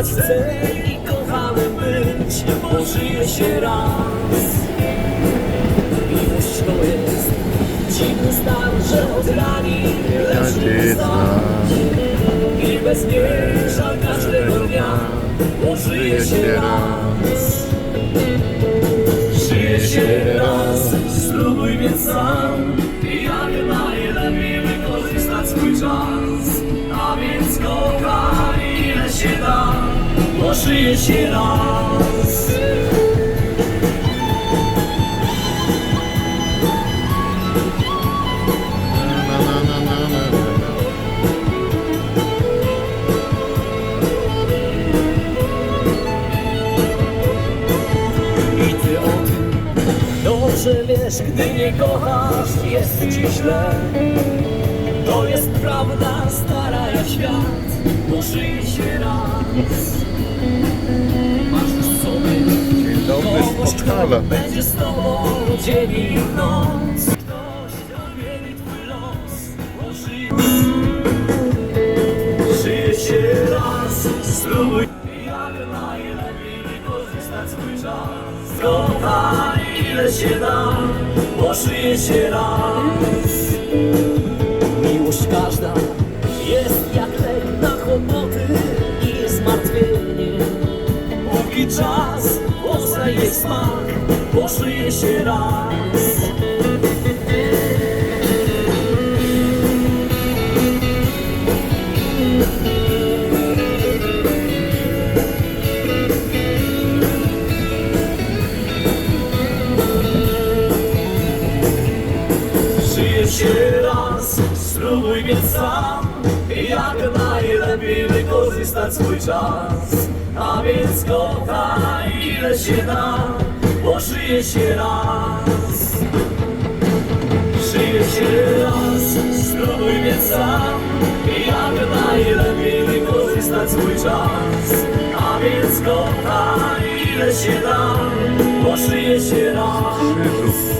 kochać chcę i kochanym być, bo żyje się raz. Miłość to jest dziwny stan, że odrani lecz znać. I bez niej żal każdego dnia, bo żyje się raz. Żyje się raz I ty o dobrze wiesz, gdy nie kochasz, jest ci źle. To jest prawda stara świat, żyje się sobie Dzień dobry z Podhala. będzie z tobą dzień i noc. Ktoś odmieni twój los, bo żyje Żyje się raz, spróbuj jak najlepiej wykorzystać swój czas. Kochaj ile się da, bo żyje się raz. Miłość każda jest jak lek na kłopoty jej smak, bo żyje się raz. Żyje się raz, spróbuj sam Jak najlepiej wykorzystać swój czas. A więc kochaj ile się da Bo żyje się raz. Żyje się raz, spróbuj sam Jak najlepiej wykorzystać swój czas. A więc kochaj ile się da Bo żyje się raz.